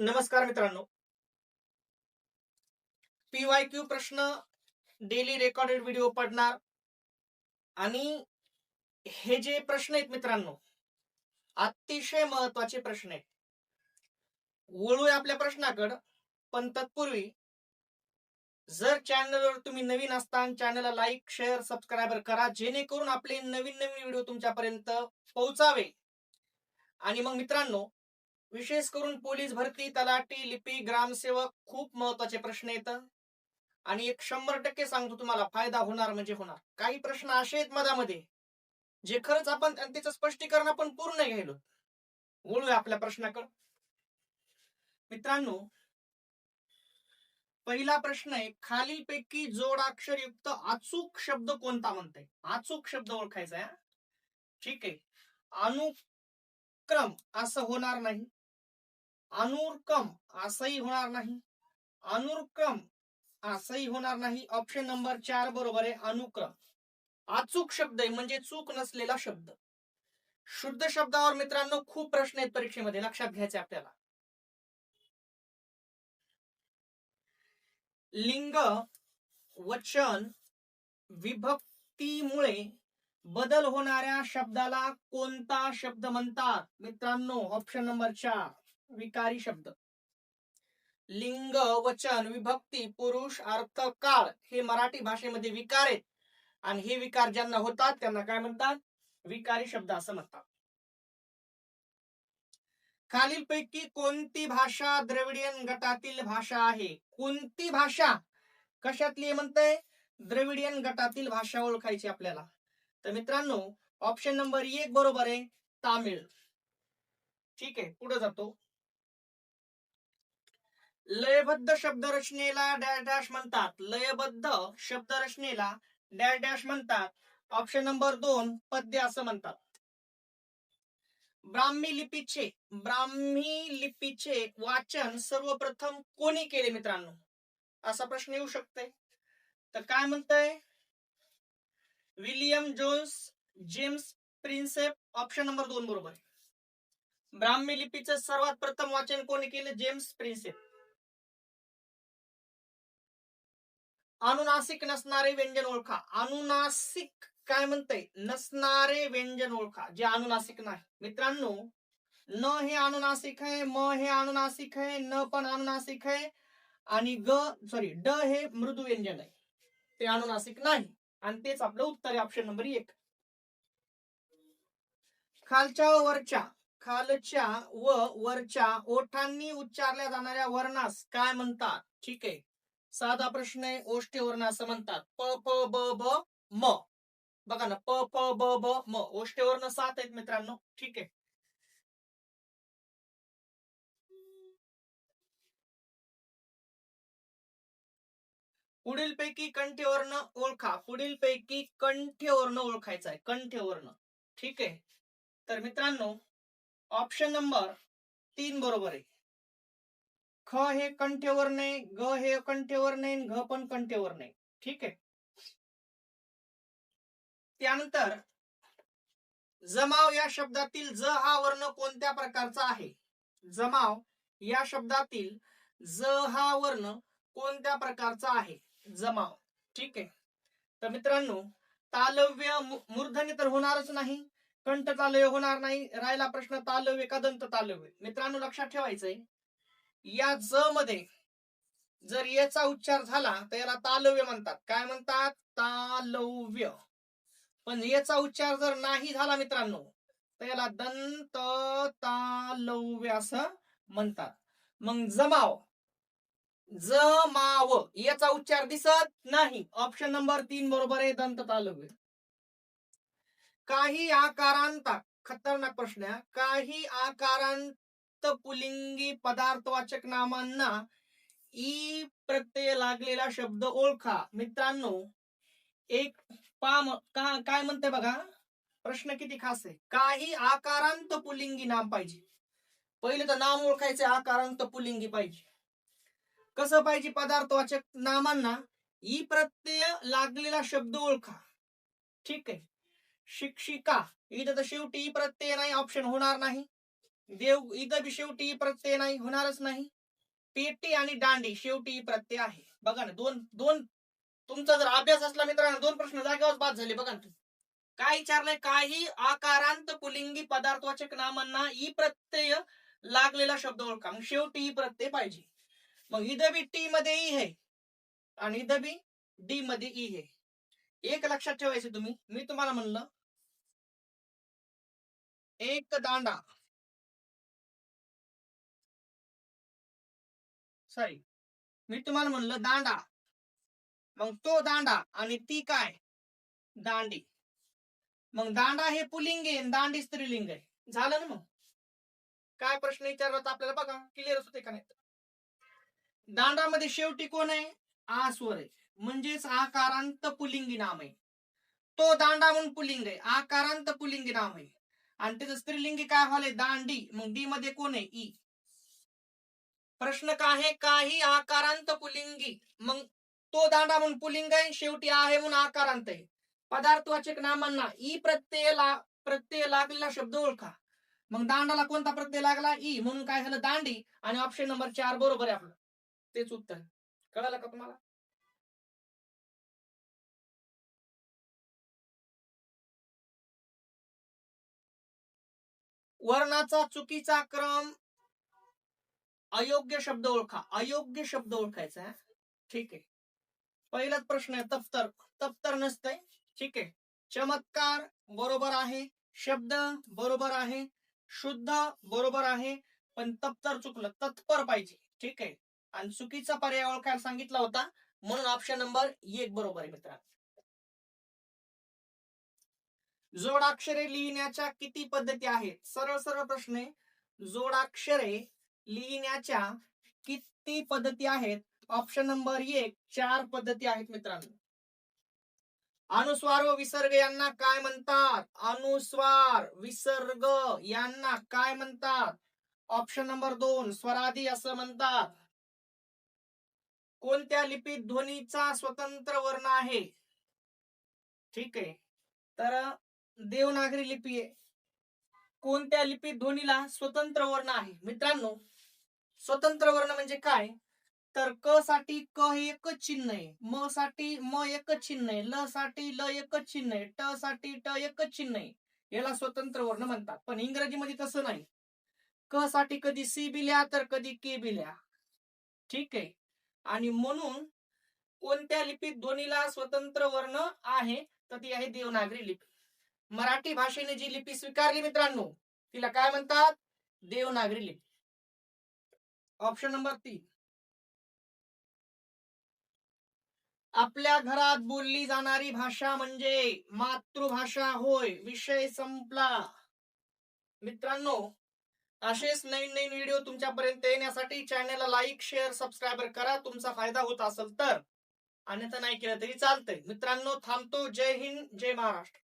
नमस्कार मित्रांनो. P Y Q प्रश्न डेली रेकॉर्डेड व्हिडिओ पडणार. आणि हे जे प्रश्न आहेत मित्रांनो अतिशय महत्त्वाचे प्रश्न आहेत. वळूया आपल्या प्रश्नाकडं पण तत्पूर्वी जर चॅनलवर तुम्ही नवीन असताना चॅनलला लाईक शेअर सबस्क्राईबर करा जेणेकरून आपले नवीन नवीन व्हिडिओ तुमच्यापर्यंत पोहोचावे. आणि मग मित्रांनो विशेष करून पोलीस भरती तलाठी लिपी ग्रामसेवक खूप महत्त्वाचे प्रश्न येत. आणि एक शंभर टक्के सांगतो तुम्हाला फायदा होणार म्हणजे होणार. काही प्रश्न असे आहेत मधामध्ये जे खरंच आपण त्याचं स्पष्टीकरण आपण पूर्ण घ्यायलो. वळूया आपल्या प्रश्नाकडे. मित्रांनो पहिला प्रश्न आहे खालीलपैकी जोडाक्षरयुक्त अचूक शब्द कोणता म्हणताय? अचूक शब्द ओळखायचा आहे ठीक आहे. अनुक्रम असं होणार नाही. अनुरकम असंही होणार नाही. अनुरक्रम असंही होणार नाही. ऑप्शन नंबर चार बरोबर आहे अनुक्रम. अचूक शब्द आहे म्हणजे चूक नसलेला शब्द. शुद्ध शब्दावर मित्रांनो खूप प्रश्न आहेत परीक्षेमध्ये. लक्षात घ्यायचे आपल्याला. लिंग वचन विभक्तीमुळे बदल होणाऱ्या शब्दाला कोणता शब्द म्हणतात? मित्रांनो ऑप्शन नंबर चार. विकारी शब्द. लिंग वचन विभक्ती पुरुष अर्थ काळ हे मराठी भाषेमध्ये विकार आहेत. आणि हे विकार ज्यांना होतात त्यांना काय म्हणतात? विकारी शब्द असं म्हणतात. खालीलपैकी कोणती भाषा द्रविडियन गटातील भाषा आहे? कोणती भाषा? कशातली म्हणतंय? म्हणते द्रविडियन गटातील भाषा ओळखायची आपल्याला. तर मित्रांनो ऑप्शन नंबर एक बरोबर आहे तामिळ. ठीक आहे पुढे जातो. लयबद्ध शब्दरचनेला डॅश डॅश म्हणतात. लयबद्ध शब्दरचनेला डॅश डॅश म्हणतात. ऑप्शन नंबर दोन पद्य असं म्हणतात. ब्राह्मी लिपीचे ब्राह्मी लिपीचे वाचन सर्वप्रथम कोणी केले मित्रांनो? असा प्रश्न येऊ शकते तर काय म्हणतंय? William Jones James Prinsep option number दोन बरोबर. ब्राह्मी लिपीचं सर्वात प्रथम वाचन कोणी केलं? James Prinsep. अनुनासिक नसणारे व्यंजन ओळखा. अनुनासिक काय म्हणतंय? नसणारे व्यंजन ओळखा जे अनुनासिक नाही. मित्रांनो न हे अनुनासिक आहे म हे अनुनासिक आहे न पण अनुनासिक आहे आणि ग सॉरी ड हे मृदू व्यंजन आहे. ते अनुनासिक नाही. आणि तेच आपलं उत्तर आहे ऑप्शन नंबर एक. खालच्या व वरच्या खालच्या व वरच्या ओठांनी उच्चारल्या जाणाऱ्या वर्णास काय म्हणतात? ठीक आहे. साधा प्रश्न आहे ओष्ठीवर्ण असं म्हणतात. प प ब ब म. बघा ना प प ब ब म. ओष्ठीवर्ण सात आहेत मित्रांनो. ठीक आहे. पुढीलपैकी कंठ्यवर्ण ओळखा. पुढीलपैकी कंठ्यवर्ण ओळखायचा आहे. कंठ्यवर्ण ठीक आहे. तर मित्रांनो ऑप्शन नंबर तीन बरोबर आहे. ख हे कंठेवर नाही ग हे कंठेवर नाही घ पण कंठेवर नाही. ठीक आहे? त्यानंतर जमाव या शब्दातील ज हा वर्ण कोणत्या प्रकारचा आहे? जमाव या शब्दातील ज हा वर्ण कोणत्या प्रकारचा आहे? जमाव. ठीक आहे? तर मित्रांनो तालव्य मू- मूर्धन्य तर होणारच नाही कंठ तालव्य होणार नाही राहिला प्रश्न तालव्य का दंत तालव्य मित्रांनो लक्षात ठेवायचंय. या ज मध्ये जर याचा उच्चार झाला तर याला तालव्य म्हणतात. काय म्हणतात? तालव्य. पण याचा उच्चार जर नाही झाला मित्रांनो तर याला दंत तालव्य असं म्हणतात. मग जमाव. जमाव. याचा उच्चार दिसत नाही. ऑप्शन नंबर तीन बरोबर आहे दंत तालव्य. काही आकारांता खतरनाक प्रश्न आहे. काही आकारांत पुलिंगी पदार्थवाचक नामांना ई प्रत्यय लागलेला शब्द ओळखा. मित्रांनो एक पाम का काय म्हणते बघा? प्रश्न किती खास आहे? काही आकारांत पुलिंगी नाम पाहिजे. पहिले तर नाम ओळखायचे आकारांत पुलिंगी पाहिजे. कसं पाहिजे पदार्थवाचक नामांना? ई प्रत्यय लागलेला शब्द ओळखा. ठीक आहे. शिक्षिका इथं तर शेवटी ई प्रत्यय नाही ऑप्शन होणार नाही. देव इथं बी शेवटी प्रत्यय नाही होणारच नाही. पेटी आणि दांडी शेवटी प्रत्यय आहे. बघा ना दोन दोन तुमचा जर अभ्यास असला मित्रांनो दोन प्रश्न जागेवर बाद झाले बघा ना काय विचारलंय? काही आकारांत पुलिंगी पदार्थवाचक नामांना ई प्रत्यय लागलेला शब्द ओळखा. मग शेवटी ई प्रत्यय पाहिजे. मग इदबी टी मध्ये ई आहे. आणि इदबी डी मध्ये ई आहे. एक लक्षात ठेवायचं तुम्ही. मी तुम्हाला म्हणलं एक दांडा. सॉरी मी तुम्हाला म्हणलं दांडा. मग तो दांडा आणि ती काय? दांडी. मग दांडा हे पुलिंग आहे दांडी स्त्रीलिंग आहे. झालं ना मग? काय प्रश्न विचारला आपल्याला बघा. क्लिअर होते का नाही? दांडामध्ये शेवटी कोण आहे? आ स्वर आहे. म्हणजेच आकारांत पुलिंगी नाम आहे. तो दांडा म्हणून पुलिंग आहे. आकारांत पुलिंगी नाम आहे. आणि त्याचं स्त्रीलिंगी काय व्हायला दांडी. मग डी मध्ये कोण आहे? ई. प्रश्न का आहे? काही आकारांत पुलिंगी. मग तो दांडा म्हणून पुलिंग आहे शेवटी आहे म्हणून आकारांत आहे. पदार्थवाचक नामांना ई प्रत्यय ला प्रत्यय लागलेला शब्द ओळखा. मग दांडाला कोणता प्रत्यय लागला? ई. म्हणून काय झालं? दांडी. आणि ऑप्शन नंबर चार बरोबर आहे आपलं. तेच उत्तर. कळालं का तुम्हाला? वर्णाचा चुकीचा क्रम अयोग्य शब्द ओळखा. अयोग्य शब्द ओळखायचा ठीक आहे. पहिलाच प्रश्न आहे तफ्तर तफ्तर नसतंय. ठीक आहे. चमत्कार बरोबर आहे. शब्द बरोबर आहे. शुद्ध बरोबर आहे. पण तप्तर चुकलं. तत्पर पाहिजे. ठीक आहे. आणि चुकीचा पर्याय ओळखायला सांगितला होता. म्हणून ऑप्शन नंबर एक बरोबर आहे मित्रांनो. जोडाक्षरे लिहिण्याच्या किती पद्धती आहेत? सरळ सरळ प्रश्न आहे. जोडाक्षरे लिहिण्याच्या किती पद्धती आहेत? ऑप्शन नंबर एक चार पद्धती आहेत मित्रांनो. अनुस्वार व विसर्ग यांना काय म्हणतात? अनुस्वार विसर्ग यांना काय म्हणतात? ऑप्शन नंबर दोन स्वराधी असं म्हणतात. कोणत्या लिपीत ध्वनीचा स्वतंत्र वर्ण आहे? ठीक आहे. तर देवनागरी लिपी आहे. कोणत्या लिपीत ध्वनीला स्वतंत्र वर्ण आहे? मित्रांनो स्वतंत्र वर्ण म्हणजे काय? तर क साठी क हे एकच चिन्ह आहे. म साठी म एकच चिन्ह आहे. ल साठी ल एकच चिन्ह आहे. ट साठी ट एकच चिन्ह आहे. याला स्वतंत्र वर्ण म्हणतात. पण इंग्रजीमध्ये तसं नाही. क साठी कधी सी बिल्या तर कधी के बिल्या. ठीक आहे? आणि म्हणून कोणत्या लिपीत ध्वनीला स्वतंत्र वर्ण आहे? तर ती आहे देवनागरी लिपी. मराठी भाषेने जी लिपी स्वीकारली मित्रांनो तिला काय म्हणतात? देवनागरी लिपी. ऑप्शन नंबर तीन. आपल्या घरात बोलली जाणारी भाषा म्हणजे मातृभाषा होय विषय संपला. मित्रांनो असेच नवीन नवीन व्हिडिओ तुमच्यापर्यंत येण्यासाठी चॅनलला लाईक शेअर सबस्क्राईबर करा. तुमचा फायदा होत असेल तर. अन्यथा नाही केलं तरी चालतंय. मित्रांनो थांबतो. जय हिंद जय महाराष्ट्र.